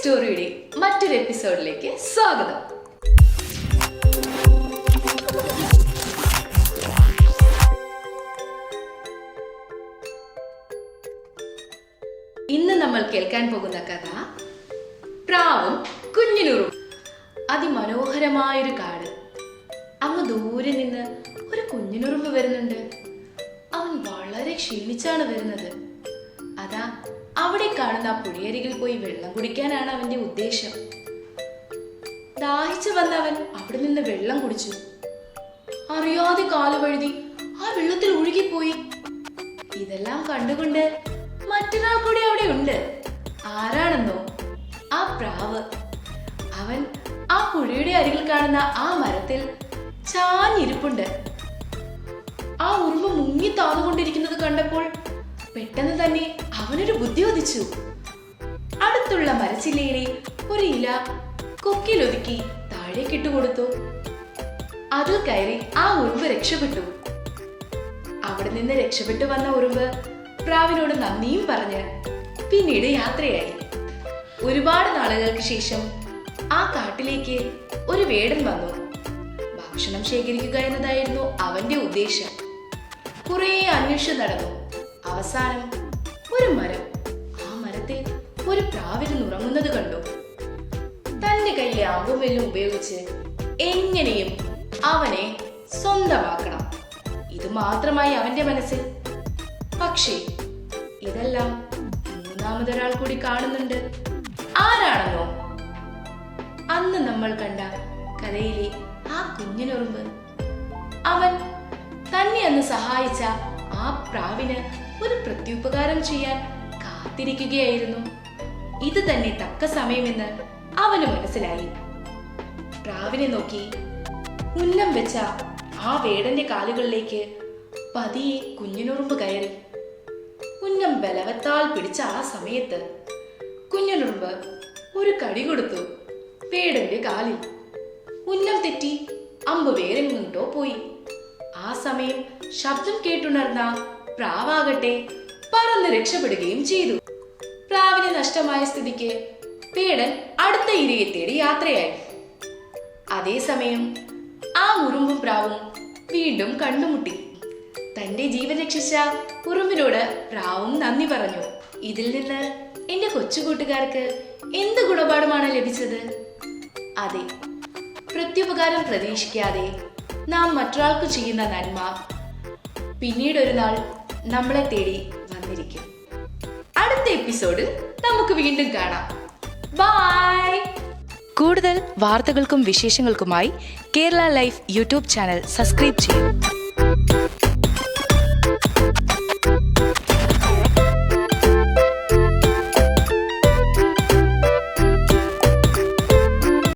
സ്റ്റോറിയുടെ മറ്റൊരു എപ്പിസോഡിലേക്ക് സ്വാഗതം. ഇന്ന് നമ്മൾ കേൾക്കാൻ പോകുന്ന കഥ പ്രാവും കുഞ്ഞിനൂറും. അതിമനോഹരമായൊരു കാട്. അങ്ങ് ദൂരെ നിന്ന് ഒരു കുഞ്ഞിനുറുമ്പ് വരുന്നുണ്ട്. അവൻ വളരെ ക്ഷീണിച്ചാണ് വരുന്നത്. അതാ അവിടെ കാണുന്ന ആ പുഴയരികിൽ പോയി വെള്ളം കുടിക്കാനാണ് അവന്റെ ഉദ്ദേശം. ദാഹിച്ചു വന്ന അവൻ അവിടെ നിന്ന് വെള്ളം കുടിച്ചു. അറിയാതെ കാൽ വഴുതി ആ വെള്ളത്തിൽ ഒഴുകിപ്പോയി. ഇതെല്ലാം കണ്ടുകൊണ്ട് മറ്റൊരാൾ കൂടി അവിടെ ഉണ്ട്. ആരാണെന്നോ? ആ പ്രാവ്. അവൻ ആ പുഴയുടെ അരികിൽ കാണുന്ന ആ മരത്തിൽ ചാഞ്ഞിരിപ്പുണ്ട്. ആ ഉറുമ്പ് മുങ്ങി താന്നുകൊണ്ടിരിക്കുന്നത് കണ്ടപ്പോൾ പെട്ടെന്ന് തന്നെ അവനൊരു ബുദ്ധി ഒതിച്ചു അടുത്തുള്ള മരച്ചില്ലയിലെ ഒരു ഇല കൊക്കിലൊതുക്കി താഴേക്ക് കൊടുത്തു. അതിൽ കയറി ആ ഉറുമ്പ് രക്ഷപ്പെട്ടു. അവിടെ നിന്ന് രക്ഷപ്പെട്ടു വന്ന ഉറുമ്പ് പ്രാവിനോട് നന്ദിയും പറഞ്ഞ് പിന്നീട് യാത്രയായി. ഒരുപാട് നാളുകൾക്ക് ശേഷം ആ കാട്ടിലേക്ക് ഒരു വേടൻ വന്നു. ഭക്ഷണം ശേഖരിക്കുക എന്നതായിരുന്നു അവന്റെ ഉദ്ദേശം. കുറേ അന്വേഷിച്ചു നടന്നു. അവസാനം ഒരു മരം. ആ മരത്തിൽ ഒരു പ്രാവിന് ഉറങ്ങുന്നത് കണ്ടു. തന്റെ കയ്യിലെ അമ്പുമെല്ലും ഉപയോഗിച്ച് എങ്ങനെയും അവനെ സ്വന്തമാക്കണം. ഇത് മാത്രമായി അവന്റെ മനസ്സിൽ. പക്ഷേ ഇതെല്ലാം മൂന്നാമതൊരാൾ കൂടി കാണുന്നുണ്ട്. ആരാണെന്നോ? അന്ന് നമ്മൾ കണ്ട കഥയിലെ ആ കുഞ്ഞിനുറുമ്പ്. അവൻ തന്നെ അന്ന് സഹായിച്ച ആ പ്രാവിന് ഒരു പ്രത്യുപകാരം ചെയ്യാൻ കാത്തിരിക്കുകയായിരുന്നു. ഇത് തന്നെ തക്ക സമയമെന്ന് അവന് മനസ്സിലായി. പ്രാവിനെ നോക്കി ഉന്നം വെച്ച ആ വേടന്റെ കാലുകളിലേക്ക് പതിയെ കുഞ്ഞിനുറുമ്പ് കയറി. ഉന്നം ബലവത്താൽ പിടിച്ച ആ സമയത്ത് കുഞ്ഞിനുറുമ്പ് ഒരു കടി കൊടുത്തു വേടന്റെ കാലിൽ. ഉന്നം തെറ്റി അമ്പ് വേറെങ്ങോട്ടോ പോയി. ആ സമയം ശബ്ദം കേട്ടുണർന്ന പ്രാവാകട്ടെ പറന്ന് രക്ഷപ്പെടുകയും ചെയ്തു. പ്രാവിന് നഷ്ടമായ സ്ഥിതിക്ക് പേടൻ അടുത്ത ഇരയെ തേടി യാത്രയായി. അതേസമയം ആ ഉറുമ്പും പ്രാവും വീണ്ടും കണ്ടുമുട്ടി. തന്റെ ജീവൻ രക്ഷിച്ച ഉറുമ്പിനോട് പ്രാവും നന്ദി പറഞ്ഞു. ഇതിൽ നിന്ന് എന്റെ കൊച്ചു കൂട്ടുകാർക്ക് എന്ത് ഗുണപാഠമാണ് ലഭിച്ചത്? അതെ പ്രത്യുപകാരം പ്രതീക്ഷിക്കാതെ നാം മറ്റൊരാൾക്ക് ചെയ്യുന്ന നന്മ. പിന്നീടൊരു നാൾ നമ്മളെ തേടി വന്നിരിക്കും. അടുത്ത എപ്പിസോഡിൽ നമുക്ക് വീണ്ടും കാണാം. ബൈ കൂടുതൽ വാർത്തകൾക്കും വിശേഷങ്ങൾക്കുമായി Kerala life YouTube channel subscribe ചെയ്യൂ.